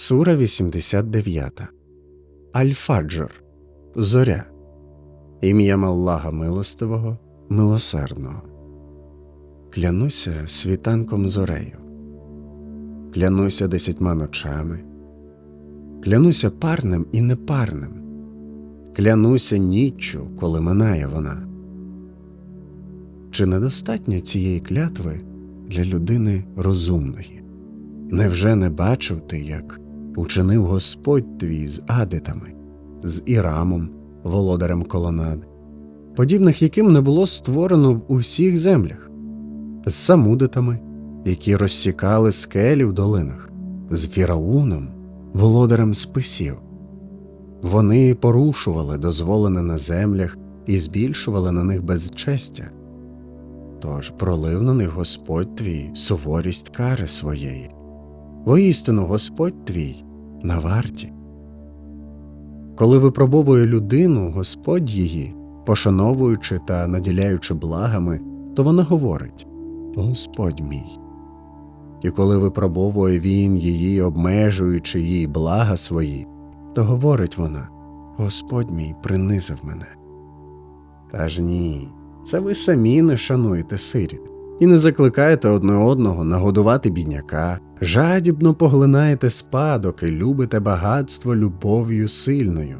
Сура 89. Аль-Фаджр. Зоря. Ім'ям Аллаха Милостивого, Милосердного. Клянуся світанком зорею. Клянуся десятьма ночами. Клянуся парним і непарним. Клянуся ніччю, коли минає вона. Чи недостатньо цієї клятви для людини розумної? Невже не бачив ти, як учинив Господь твій з адитами, з Ірамом, володарем колонад, подібних яким не було створено в усіх землях, з самудитами, які розсікали скелі в долинах, з Фірауном, володарем списів. Вони порушували дозволене на землях і збільшували на них безчестя. Тож пролив на них Господь твій суворість кари своєї. Воістину Господь твій на варті. Коли випробовує людину Господь її, пошановуючи та наділяючи благами, то вона говорить Господь мій. І коли випробовує він її, обмежуючи їй блага свої, то говорить вона Господь мій принизив мене. Та ж ні, це ви самі не шануєте сиріт і не закликаєте одне одного нагодувати бідняка, жадібно поглинаєте спадок і любите багатство любов'ю сильною.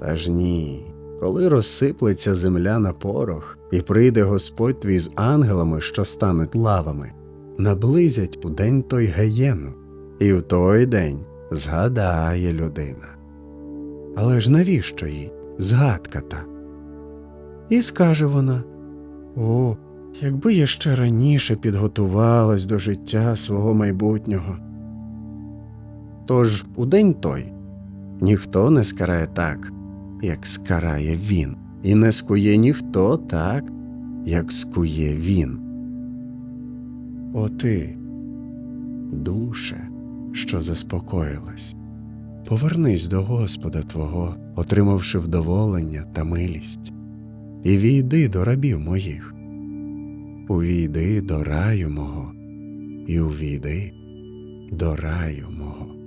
Та ж ні, коли розсиплеться земля на порох, і прийде Господь твій з ангелами, що стануть лавами, наблизять у день той геєну, і в той день згадає людина. Але ж навіщо їй згадка та? І скаже вона О, якби я ще раніше підготувалась до життя свого майбутнього. Тож у день той ніхто не скарає так, як скарає він, і не скує ніхто так, як скує він. О ти, душе, що заспокоїлась, повернись до Господа Твого, отримавши вдоволення та милість, і війди до рабів моїх увійди до раю мого, і увійди до раю мого.